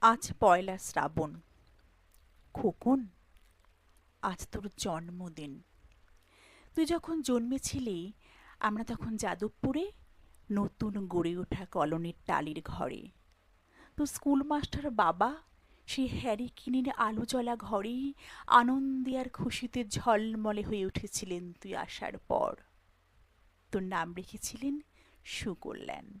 আজ পয়লা শ্রাবণ। খোকন, আজ তোর জন্মদিন। তুই যখন জন্মেছিলি, আমরা তখন যাদবপুরে নতুন গড়ে ওঠা কলোনির টালির ঘরে। তো স্কুল মাস্টার বাবা সেই হ্যারি কিনির আলো জ্বলা ঘরেই আনন্দে আর খুশিতে ঝলমলে হয়ে উঠেছিলেন তুই আসার পর। তোর নাম রেখেছিলেন সুকল্যাণ।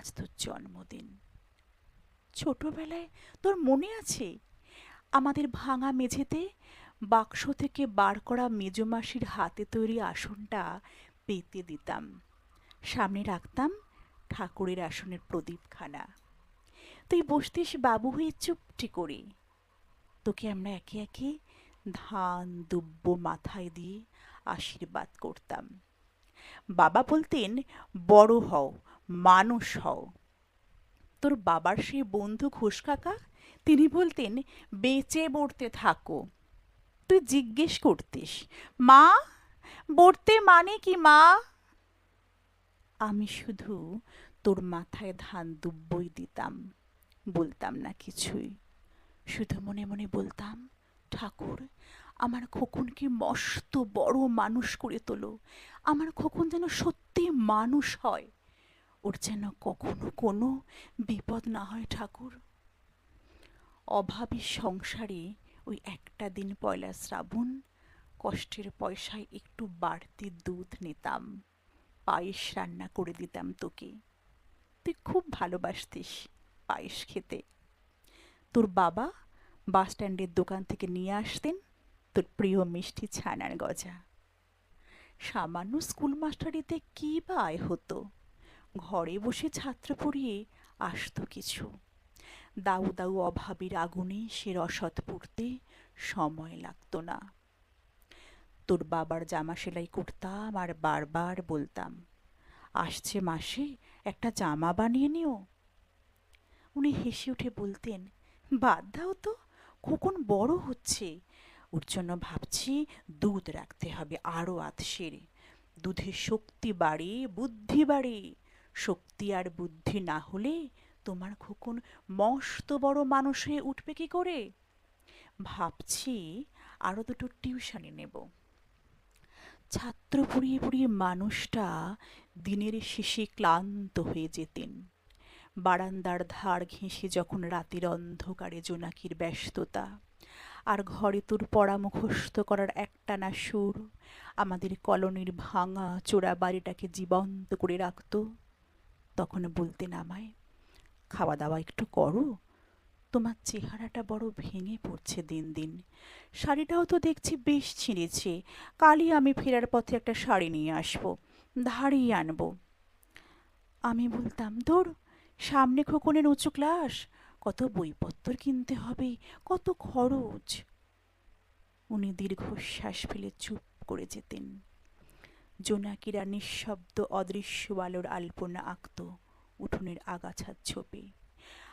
আজ তোর জন্মদিন। ছোটবেলায় তোর মনে আছে? আমাদের ভাঙা মেঝেতে বাক্স থেকে বার করা মেজমাসির হাতে তৈরি আসনটা পেতে দিতাম। সামনে রাখতাম ঠাকুরের আসনের প্রদীপখানা। তুই বসতিস বাবু হয়ে চুপটি করে। তোকে আমরা একে একে ধান দুব্য মাথায় দিয়ে আশীর্বাদ করতাম। বাবা বলতেন, বড় হও মানুষ হও। তোর বাবার সেই বন্ধু ঘোষ কাকা? তিনি বলতেন, বেঁচে বড়তে থাকো। তুই জিজ্ঞেস করতিস, মা বড়তে মানে কি, মা? আমি শুধু তোর মাথায় ধান দুব্বই দিতাম, বলতাম না কিছুই। শুধু মনে মনে বলতাম, ঠাকুর, আমার খোকনকে মস্ত বড় মানুষ করে তোলো। আমার খোকন যেন সত্যি মানুষ হয়। ওর যেন কখনো কোনো বিপদ না হয় ঠাকুর। অভাবী সংসারে ওই একটা দিন পয়লা শ্রাবণ, কষ্টের পয়সায় একটু বাড়তি দুধ নিতাম, পায়েস রান্না করে দিতাম তোকে। তুই খুব ভালোবাসতিস পায়েস খেতে। তোর বাবা বাস স্ট্যান্ডের দোকান থেকে নিয়ে আসতেন তোর প্রিয় মিষ্টি ছানার গজা। সামান্য স্কুল মাস্টারিতে কী বা আয় হতো? ঘরে বসে ছাত্র পড়িয়ে আসতো কিছু। দাউ দাউ অভাবের আগুনে সে রসদ পুড়তে সময় লাগতো না। তোর বাবার জামা সেলাই করতাম আর বারবার বলতাম, আসছে মাসে একটা জামা বানিয়ে নিও উনি হেসে উঠে বলতেন, বাদ দাও তো, খোকন বড় হচ্ছে। ওর জন্য ভাবছি দুধ রাখতে হবে আরও আধসের দুধের শক্তি বাড়ে, বুদ্ধি বাড়ে। শক্তি আর বুদ্ধি না হলে তোমার খোকন মস্ত বড় মানুষ হয়ে উঠবে কি করে? ভাবছি আরও দুটো টিউশনি নেব। ছাত্র পড়িয়ে পড়িয়ে মানুষটা দিনের শেষে ক্লান্ত হয়ে যেতেন। বারান্দার ধার ঘেঁষে যখন রাতের অন্ধকারে জোনাকির ব্যস্ততা, আর ঘরে তোর পড়া মুখস্থ করার একটানা সুর, আমাদের কলোনির ভাঙা চোরা বাড়িটাকে জীবন্ত করে রাখত। তখন বলতেন আমায় খাওয়া দাওয়া একটু করো। তোমার চেহারাটা বড় ভেঙে পড়ছে দিন দিন। শাড়িটাও তো দেখছি বেশ ছিঁড়েছে। কালই আমি ফেরার পথে একটা শাড়ি নিয়ে আসব ধারিয়ে আনব। আমি বলতাম ধর সামনে খোকনের উঁচু ক্লাস। কত বইপত্তর কিনতে হবে, কত খরচ। উনি দীর্ঘশ্বাস ফেলে চুপ করে যেতেন। জোনাকিরা নিঃশব্দ অদৃশ্য আলোর আলপনা আঁকত উঠোনের আগাছার ছোপে।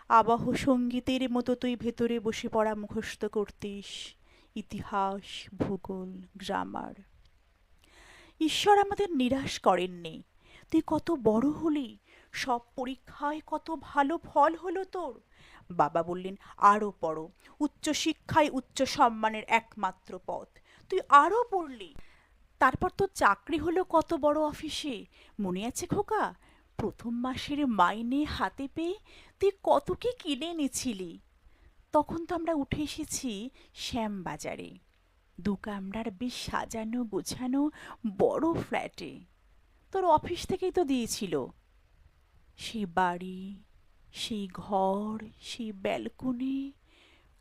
আবাহ সঙ্গীতের মতো তুই ভেতরে বসে পড়া মুখস্থ করতিস ইতিহাস, ভূগোল, গ্রামার। ঈশ্বর আমাদের নিরাশ করেননি। তুই কত বড় হলি, সব পরীক্ষায় কত ভালো ফল হলো তোর। বাবা বললেন, আরও পড়ো উচ্চশিক্ষায় উচ্চ সম্মানের একমাত্র পথ। তুই আরও পড়লি। তারপর তো চাকরি হলো কত বড় অফিসে। মনে আছে খোকা? প্রথম মাসের মাইনে হাতে পেয়ে তুই কত কি কিনে এনেছিলি? তখন তো আমরা উঠে এসেছি শ্যামবাজারে। দু কামরার বেশ সাজানো গোছানো বড় ফ্ল্যাটে। তোর অফিস থেকেই তো দিয়েছিল। সেই বাড়ি, সেই ঘর, সেই ব্যালকনি,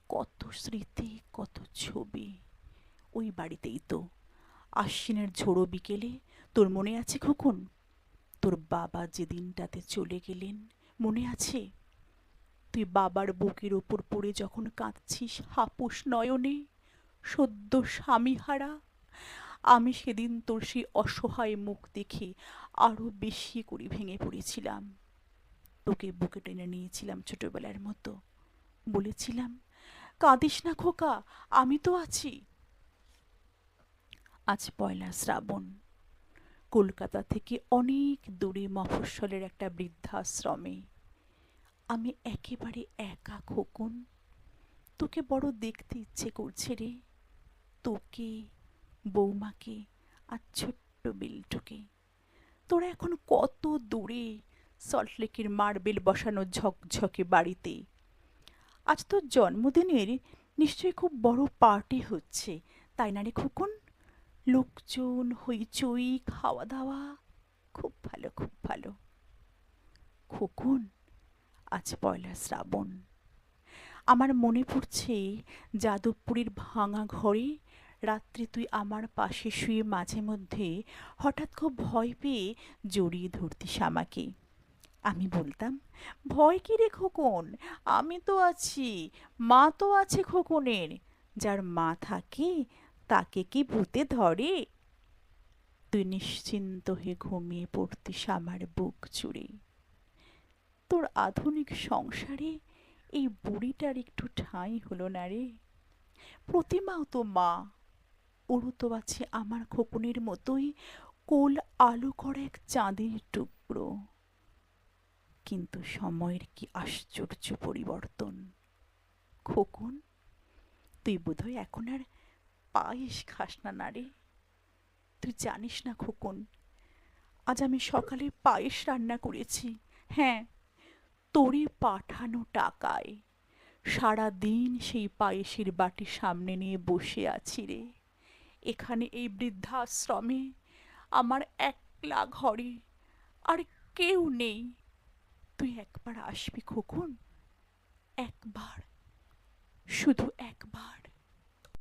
কত স্মৃতি, কত ছবি। ওই বাড়িতেই তো। আশ্বিনের ঝোড়ো বিকেলে তোর মনে আছে খোকন? তোর বাবা যে দিনটাতে চলে গেলেন, মনে আছে? তুই বাবার বুকের ওপর পড়ে যখন কাঁদছিস হাপুস নয়নে, সদ্য স্বামীহারা, আমি সেদিন তোর সেই অসহায় মুখ দেখে আরও বেশি করে ভেঙে পড়েছিলাম। তোকে বুকে টেনে নিয়েছিলাম ছোটবেলার মতো। বলেছিলাম, কাঁদিস না খোকা, আমি তো আছি। আজ পয়লা শ্রাবণ। কলকাতা থেকে অনেক দূরে মফস্বলের একটা বৃদ্ধাশ্রমে। আমি একেবারে একা খোকন। তোকে বড় দেখতে ইচ্ছে করছে রে। তোকে, বৌমাকে আর ছোট্ট বিল্টুকে। তোরা এখন কত দূরে সল্টলেকের মার্বেল বসানো ঝকঝকে বাড়িতে। আজ তোর জন্মদিনের নিশ্চয়ই খুব বড় পার্টি হচ্ছে, তাই না রে খোকন? লোকজন হইচই খাওয়া দাওয়া খুব ভালো খুব ভালো। খোকন, আজ পয়লা শ্রাবণ। আমার মনে পড়ছে যাদবপুরীর ভাঙা ঘরে রাত্রে তুই আমার পাশে শুয়ে মাঝে মধ্যে হঠাৎ খুব ভয় পেয়ে জড়িয়ে ধরতিস আমাকে। আমি বলতাম, ভয় কি রে খোকন? আমি তো আছি, মা তো আছে খোকনের। যার মা থাকে তাকে কি ভূতে ধরে? তুই নিশ্চিন্ত হয়ে ঘুমিয়ে পড়তিস আমার বুক চুড়ে তোর আধুনিক সংসারে এই বুড়িটার একটু ঠাঁই হলো না রে। প্রতিমাও তো মা। ওরও তো আছে আমার খোকনের মতোই কোল আলো করে এক চাঁদের টুকরো। কিন্তু সময়ের কি আশ্চর্য পরিবর্তন। খোকন, তুই বোধহয় এখন আর পায়েস খাস না না রে তুই জানিস না খোকন, আজ আমি সকালে পায়েস রান্না করেছি। হ্যাঁ তোরে পাঠানো টাকায়। সারা দিন সেই পায়েসের বাটি সামনে নিয়ে বসে আছি রে। এখানে এই বৃদ্ধাশ্রমে আমার একলা ঘরে আর কেউ নেই। তুই একবার আসবি খোকন, একবার, শুধু একবার।